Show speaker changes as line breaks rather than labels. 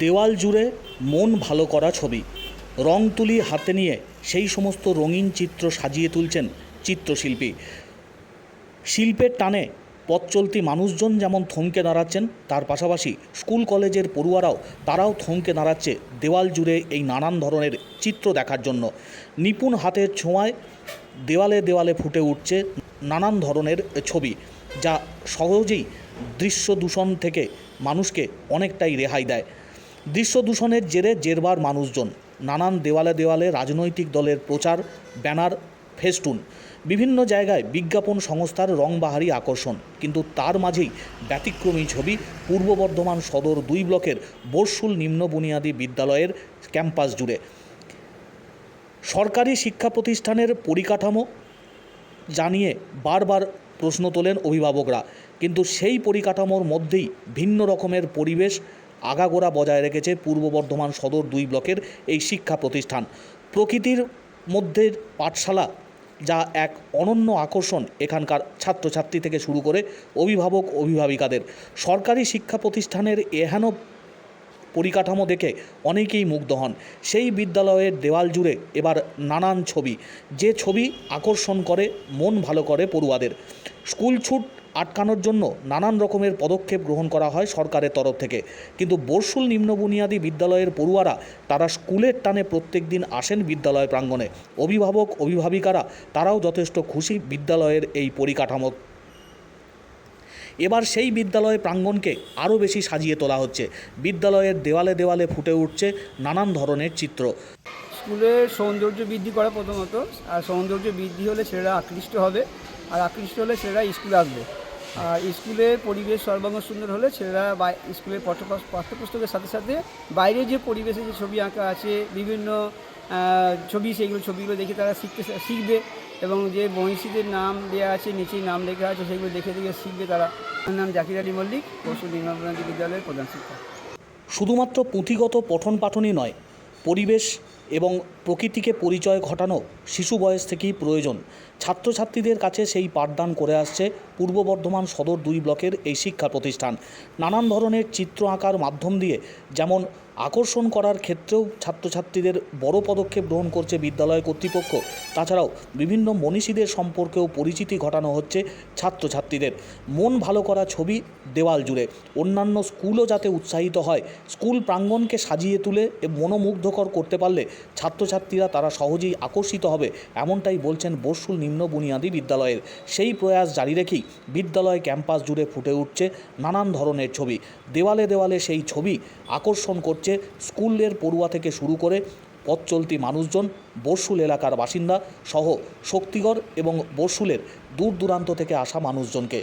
দেওয়াল জুড়ে মন ভালো করা ছবি। রং তুলি হাতে নিয়ে সেই সমস্ত রঙিন চিত্র সাজিয়ে তুলছেন চিত্রশিল্পী। শিল্পের টানে পথ চলতি মানুষজন যেমন থমকে দাঁড়াচ্ছেন, তার পাশাপাশি স্কুল কলেজের পড়ুয়ারাও তারাও থমকে দাঁড়াচ্ছে দেওয়াল জুড়ে এই নানান ধরনের চিত্র দেখার জন্য। নিপুণ হাতের ছোঁয়ায় দেওয়ালে দেওয়ালে ফুটে উঠছে নানান ধরনের ছবি, যা সহজেই দৃশ্য দূষণ থেকে মানুষকে অনেকটাই রেহাই দেয়। দৃশ্য দূষণের জেরে জেরবার মানুষজন, নানান দেওয়ালে দেওয়ালে রাজনৈতিক দলের প্রচার, ব্যানার, ফেস্টুন, বিভিন্ন জায়গায় বিজ্ঞাপন সংস্থার রংবাহারি আকর্ষণ। কিন্তু তার মাঝেই ব্যতিক্রমী ছবি পূর্ব বর্ধমান সদর দুই ব্লকের বর্ষুল নিম্ন বুনিয়াদী বিদ্যালয়ের ক্যাম্পাস জুড়ে। সরকারি শিক্ষা প্রতিষ্ঠানের পরিকাঠামো জানিয়ে বারবার প্রশ্ন তোলেন অভিভাবকরা। কিন্তু সেই পরিকাঠামোর মধ্যেই ভিন্ন রকমের পরিবেশ আগাগোড়া বজায় রেখেছে পূর্ব বর্ধমান সদর দুই ব্লকের এই শিক্ষা প্রতিষ্ঠান। প্রকৃতির মধ্যে পাঠশালা, যা এক অনন্য আকর্ষণ এখানকার ছাত্রছাত্রী থেকে শুরু করে অভিভাবক অভিভাবিকাদের সরকারি শিক্ষা প্রতিষ্ঠানের এহেন পরিকাঠামো দেখে অনেকেই মুগ্ধ হন। সেই বিদ্যালয়ের দেওয়াল জুড়ে এবার নানান ছবি। যে ছবি আকর্ষণ করে, মন ভালো করে পড়ুয়াদের। স্কুল ছুট আটকানোর জন্য নানান রকমের পদক্ষেপ গ্রহণ করা হয় সরকারের তরফ থেকে। কিন্তু বর্ষুল নিম্ন বুনিয়াদী বিদ্যালয়ের পড়ুয়ারা, তারা স্কুলের টানে প্রত্যেক দিন আসেন বিদ্যালয় প্রাঙ্গণে। অভিভাবক, অভিভাবিকারা, তারাও যথেষ্ট খুশি বিদ্যালয়ের এই পরিকাঠামো এবার সেই বিদ্যালয় প্রাঙ্গণকে আরও বেশি সাজিয়ে তোলা হচ্ছে। বিদ্যালয়ের দেওয়ালে দেওয়ালে ফুটে উঠছে নানান ধরনের চিত্র।
স্কুলের সৌন্দর্য বৃদ্ধি করা প্রথমত, আর সৌন্দর্য বৃদ্ধি হলে ছেলেরা আকৃষ্ট হবে, আর আকৃষ্ট হলে ছেলেরা স্কুলে আসবে। আর স্কুলে পরিবেশ সর্বাঙ্গ সুন্দর হলে ছেলেরা স্কুলের পাঠ্য- পাঠ্যপুস্তকের সাথে সাথে বাইরে যে পরিবেশে যে ছবি আঁকা আছে, বিভিন্ন ছবি, সেইগুলো ছবিগুলো দেখে তারা শিখতে, শিখবে। এবং যে মহিষীদের নাম দেওয়া আছে, নিচেই নাম লেখা আছে, সেগুলো দেখে দেখে শিখবে তারা। আমার নাম জাকির আলী মল্লিক পশু নির্মাণ বিদ্যালয়ের প্রধান শিক্ষক।
শুধুমাত্র পুঁথিগত পঠন পাঠনই নয়, পরিবেশ এবং প্রকৃতিকে পরিচয় ঘটানো শিশু বয়স থেকেই প্রয়োজন। ছাত্রছাত্রীদের কাছে সেই পাঠদান করে আসছে পূর্ব বর্ধমান সদর দুই ব্লকের এই শিক্ষা প্রতিষ্ঠান। নানান ধরনের চিত্র আঁকার মাধ্যম দিয়ে যেমন আকর্ষণ করার ক্ষেত্রেও ছাত্রছাত্রীদের বড় পদক্ষেপ গ্রহণ করছে বিদ্যালয় কর্তৃপক্ষ, তাছাড়াও বিভিন্ন মনীষীদের সম্পর্কেও পরিচিতি ঘটানো হচ্ছে ছাত্রছাত্রীদের। মন ভালো করা ছবি দেওয়াল জুড়ে অন্যান্য স্কুলও যাতে উৎসাহিত হয়, স্কুল প্রাঙ্গণকে সাজিয়ে তুলে মনোমুগ্ধকর করতে পারলে ছাত্রছাত্রীরা তারা সহজেই আকর্ষিত হবে, এমনটাই বলছেন বর্ষুল নিম্ন বুনিয়াদী বিদ্যালয়ের। সেই প্রয়াস জারি রেখেই বিদ্যালয় ক্যাম্পাস জুড়ে ফুটে উঠছে নানান ধরনের ছবি। দেওয়ালে দেওয়ালে সেই ছবি আকর্ষণ করছে স্কুলের পড়ুয়া থেকে শুরু করে পথ চলতি মানুষজন বর্ষুল এলাকার বাসিন্দা সহ শক্তিগড় এবং বর্ষুলের দূর দূরান্ত থেকে আসা মানুষজনকে।